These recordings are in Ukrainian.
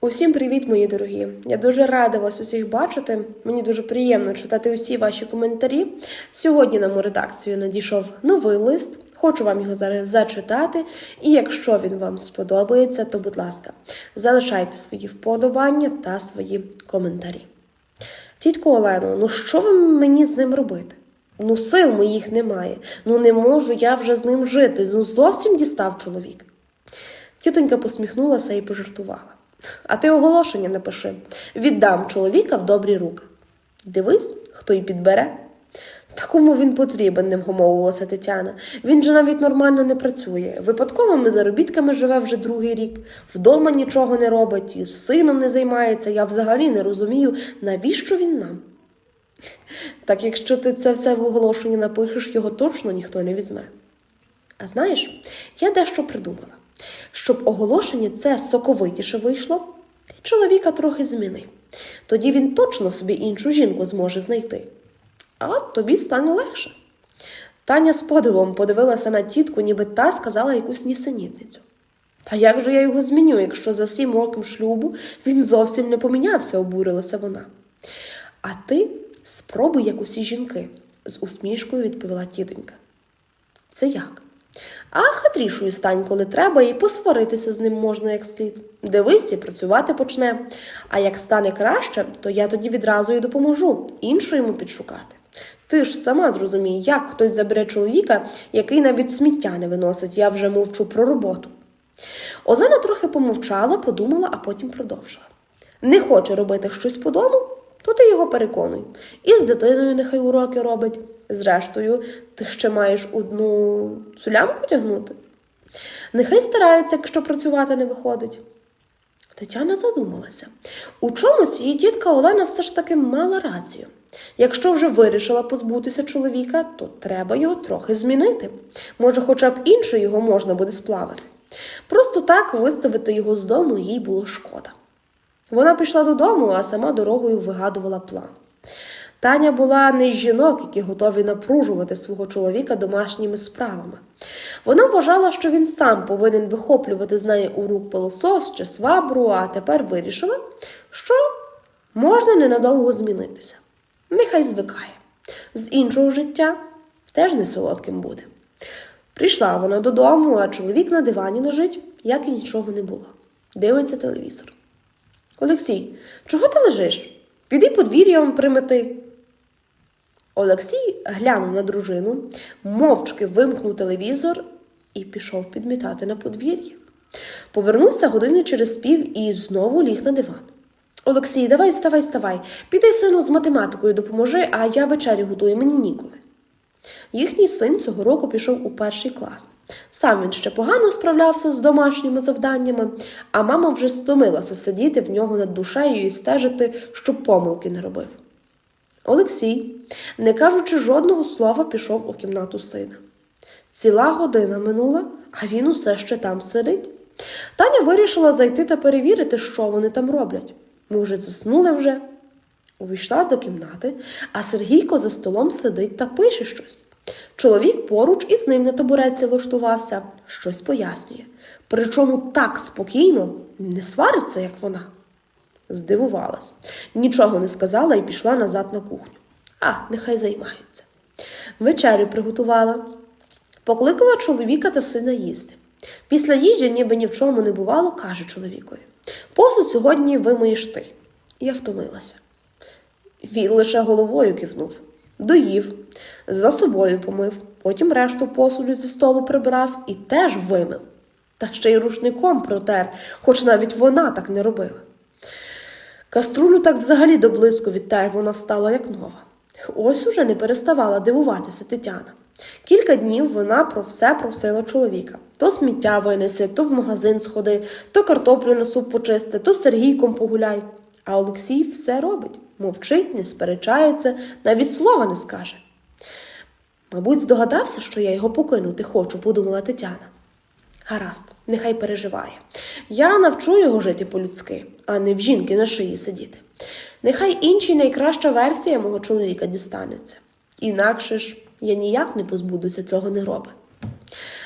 Усім привіт, мої дорогі! Я дуже рада вас усіх бачити. Мені дуже приємно читати усі ваші коментарі. Сьогодні нам у редакцію надійшов новий лист. Хочу вам його зараз зачитати. І якщо він вам сподобається, то будь ласка, залишайте свої вподобання та свої коментарі. Тітко Олено, ну що ви мені з ним робити? Ну, сил моїх немає. Ну не можу я вже з ним жити. Ну зовсім дістав чоловік. Тітонька посміхнулася і пожартувала. А ти оголошення напиши віддам чоловіка в добрі руки. Дивись, хто й підбере. Та кому він потрібен, не вгомовувалася Тетяна. Він же навіть нормально не працює. Випадковими заробітками живе вже другий рік, вдома нічого не робить, і з сином не займається. Я взагалі не розумію, навіщо він нам. Так якщо ти це все в оголошенні напишеш, його точно ніхто не візьме. А знаєш, я дещо придумала. Щоб оголошення це соковитіше вийшло, ти чоловіка трохи зміни. Тоді він точно собі іншу жінку зможе знайти. А тобі стане легше. Таня з подивом подивилася на тітку, ніби та сказала якусь нісенітницю. Та як же я його зміню, якщо за сім років шлюбу він зовсім не помінявся, обурилася вона. А ти спробуй, як усі жінки, з усмішкою відповіла тітонька. Це як? А хитрішою стань, коли треба, і посваритися з ним можна як слід. Дивись і працювати почне. А як стане краще, то я тоді відразу й допоможу іншу йому підшукати. Ти ж сама зрозумій, як хтось забере чоловіка, який навіть сміття не виносить, я вже мовчу про роботу. Олена трохи помовчала, подумала, а потім продовжила. Не хоче робити щось по дому, то ти його переконуй. І з дитиною нехай уроки робить. Зрештою, ти ще маєш одну цулямку тягнути. Нехай старається, якщо працювати не виходить. Тетяна задумалася. У чомусь її тітка Олена все ж таки мала рацію. Якщо вже вирішила позбутися чоловіка, то треба його трохи змінити. Може, хоча б інше його можна буде сплавити. Просто так виставити його з дому їй було шкода. Вона пішла додому, а сама дорогою вигадувала план. Таня була не з жінок, які готові напружувати свого чоловіка домашніми справами. Вона вважала, що він сам повинен вихоплювати з неї у рук пилосос чи свабру, а тепер вирішила, що можна ненадовго змінитися. Нехай звикає. З іншого життя теж не солодким буде. Прийшла вона додому, а чоловік на дивані лежить, як і нічого не було. Дивиться телевізор. Олексій, чого ти лежиш? Піди подвір'ям примети. Олексій глянув на дружину, мовчки вимкнув телевізор і пішов підмітати на подвір'я. Повернувся години через пів і знову ліг на диван. Олексій, давай, вставай, вставай. Піди сину з математикою допоможи, а я вечерю готую, мені ніколи. Їхній син цього року пішов у перший клас. Сам він ще погано справлявся з домашніми завданнями, а мама вже стомилася сидіти в нього над душею і стежити, щоб помилки не робив. Олексій, не кажучи жодного слова, пішов у кімнату сина. Ціла година минула, а він усе ще там сидить. Таня вирішила зайти та перевірити, що вони там роблять. Може, заснули вже. Увійшла до кімнати, а Сергійко за столом сидить та пише щось. Чоловік поруч із ним на табуретці влаштувався, щось пояснює. Причому так спокійно не свариться, як вона. Здивувалась, нічого не сказала і пішла назад на кухню. А, нехай займаються. Вечерю приготувала, покликала чоловіка та сина їсти. Після їжі, ніби ні в чому не бувало, каже чоловікові: Посуд сьогодні вимиєш ти. Я втомилася. Він лише головою кивнув, доїв, за собою помив, потім решту посуду зі столу прибрав і теж вимив. Та ще й рушником протер, хоч навіть вона так не робила. Каструлю так взагалі до блиску відтер вона стала як нова. Ось уже не переставала дивуватися Тетяна. Кілька днів вона про все просила чоловіка то сміття винеси, то в магазин сходи, то картоплю на суп почисти, то з Сергійком погуляй. А Олексій все робить, мовчить, не сперечається, навіть слова не скаже. Мабуть, здогадався, що я його покинути хочу, подумала Тетяна. Гаразд, нехай переживає. Я навчу його жити по-людськи, а не в жінки на шиї сидіти. Нехай іншій найкраща версія мого чоловіка дістанеться. Інакше ж я ніяк не позбудуся цього негроби.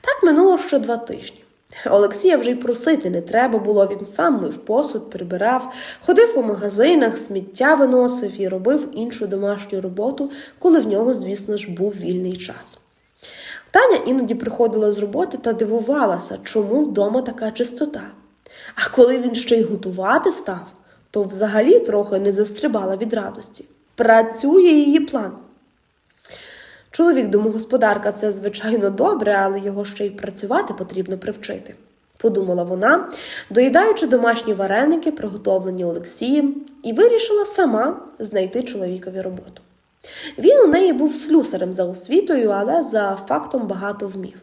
Так минуло ще два тижні. Олексія вже й просити не треба було. Він сам мив посуд, прибирав, ходив по магазинах, сміття виносив і робив іншу домашню роботу, коли в нього, звісно ж, був вільний час. Таня іноді приходила з роботи та дивувалася, чому вдома така чистота. А коли він ще й готувати став, то взагалі трохи не застрибала від радості. Працює її план. Чоловік домогосподарка це, звичайно, добре, але його ще й працювати потрібно привчити, подумала вона, доїдаючи домашні вареники, приготовлені Олексієм, і вирішила сама знайти чоловікові роботу. Він у неї був слюсарем за освітою, але за фактом багато вмів.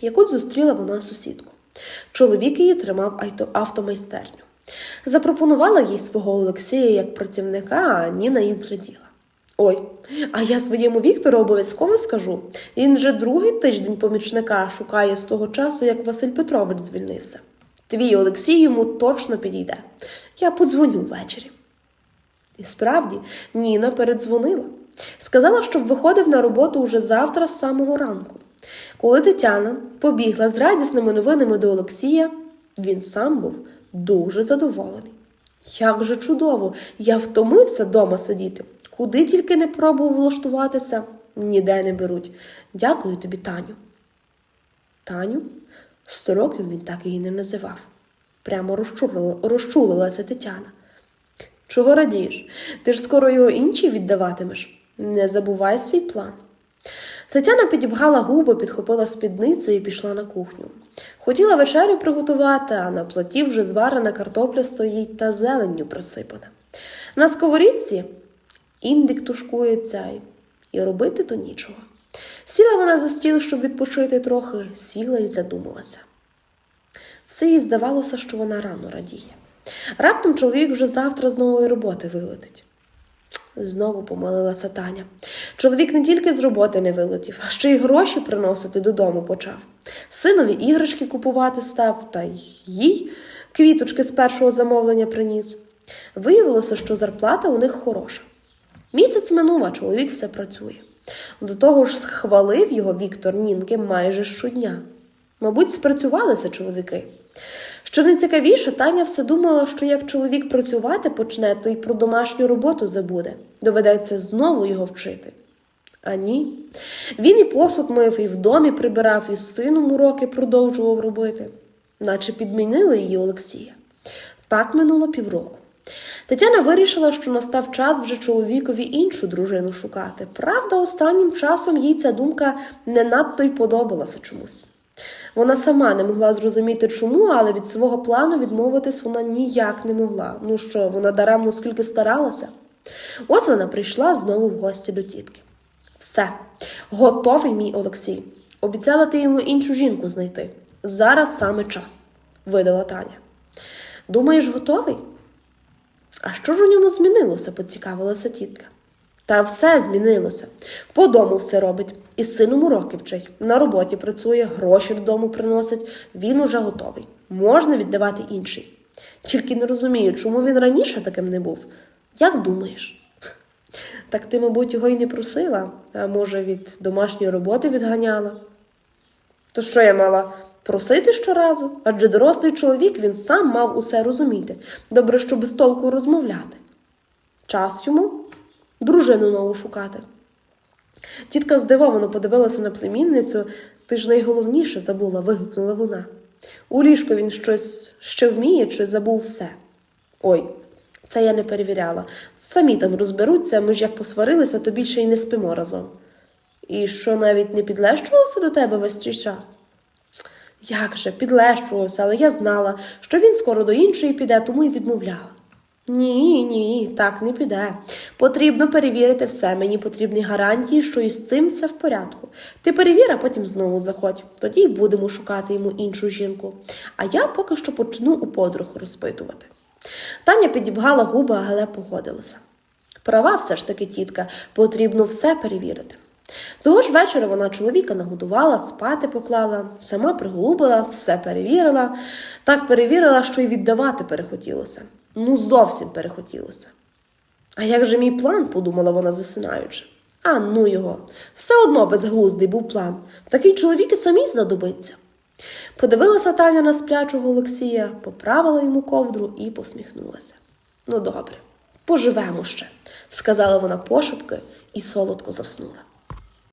Якось зустріла вона сусідку. Чоловік її тримав автомайстерню. Запропонувала їй свого Олексія як працівника, а Ніна їй зраділа. Ой, а я своєму Віктору обов'язково скажу. Він вже другий тиждень помічника шукає з того часу, як Василь Петрович звільнився. Твій Олексій йому точно підійде. Я подзвоню ввечері. І справді Ніна передзвонила. Сказала, щоб виходив на роботу уже завтра з самого ранку. Коли Тетяна побігла з радісними новинами до Олексія, він сам був дуже задоволений. Як же чудово! Я втомився дома сидіти. Куди тільки не пробував влаштуватися, ніде не беруть. Дякую тобі, Таню. Таню? Сто років він так її не називав. Прямо розчулила, розчулилася Тетяна. Чого радієш? Ти ж скоро його іншій віддаватимеш. Не забувай свій план. Тетяна підібгала губи, підхопила спідницю і пішла на кухню. Хотіла вечерю приготувати, а на платі вже зварена картопля стоїть та зеленню присипана. На сковорідці індик тушкується і робити то нічого. Сіла вона за стіл, щоб відпочити трохи, сіла і задумалася. Все їй здавалося, що вона рано радіє. Раптом чоловік вже завтра з нової роботи вилетить. Знову помилилася Таня. Чоловік не тільки з роботи не вилетів, а ще й гроші приносити додому почав. Синові іграшки купувати став, та й їй квіточки з першого замовлення приніс. Виявилося, що зарплата у них хороша. Місяць минув, а чоловік все працює. До того ж, схвалив його Віктор Нінки майже щодня. Мабуть, спрацювалися чоловіки. Що найцікавіше, Таня все думала, що як чоловік працювати почне, то й про домашню роботу забуде. Доведеться знову його вчити. А ні. Він і посуд мив, і в домі прибирав, і з сином уроки продовжував робити, наче підмінили її Олексія. Так минуло півроку. Тетяна вирішила, що настав час вже чоловікові іншу дружину шукати. Правда, останнім часом їй ця думка не надто й подобалася чомусь. Вона сама не могла зрозуміти, чому, але від свого плану відмовитись вона ніяк не могла. Ну що, вона даремно скільки старалася. Ось вона прийшла знову в гості до тітки. Все, готовий мій Олексій. Обіцяла ти йому іншу жінку знайти. Зараз саме час, видала Таня. Думаєш, готовий? А що ж у ньому змінилося? поцікавилася тітка. Та все змінилося. По дому все робить. Із сином уроки вчить. На роботі працює, гроші додому приносить. Він уже готовий. Можна віддавати інший. Тільки не розумію, чому він раніше таким не був. Як думаєш? Так ти, мабуть, його й не просила, а може, від домашньої роботи відганяла? То що я мала просити щоразу? Адже дорослий чоловік він сам мав усе розуміти. Добре, що без толку розмовляти. Час йому дружину нову шукати. Тітка здивовано подивилася на племінницю, ти ж найголовніше забула, вигукнула вона. У ліжко він щось ще вміє чи забув все. Ой, це я не перевіряла. Самі там розберуться, ми ж як посварилися, то більше й не спимо разом. І що навіть не підлещувався до тебе весь цей час? Як же, підлещувався, але я знала, що він скоро до іншої піде, тому й відмовляла. Ні, ні, так не піде. Потрібно перевірити все. Мені потрібні гарантії, що із цим все в порядку. Ти перевір, а потім знову заходь. Тоді й будемо шукати йому іншу жінку. А я поки що почну у подруг розпитувати. Таня підібгала губи, але погодилася. Права все ж таки тітка, потрібно все перевірити. Того ж вечора вона чоловіка нагодувала, спати поклала, сама приголубила, все перевірила, так перевірила, що й віддавати перехотілося. Ну, зовсім перехотілося. А як же мій план, подумала вона, засинаючи. А ну його, все одно безглуздий був план. Такий чоловік і самій знадобиться. Подивилася Таня на сплячого Олексія, поправила йому ковдру і посміхнулася. Ну, добре, поживемо ще, сказала вона пошепки і солодко заснула.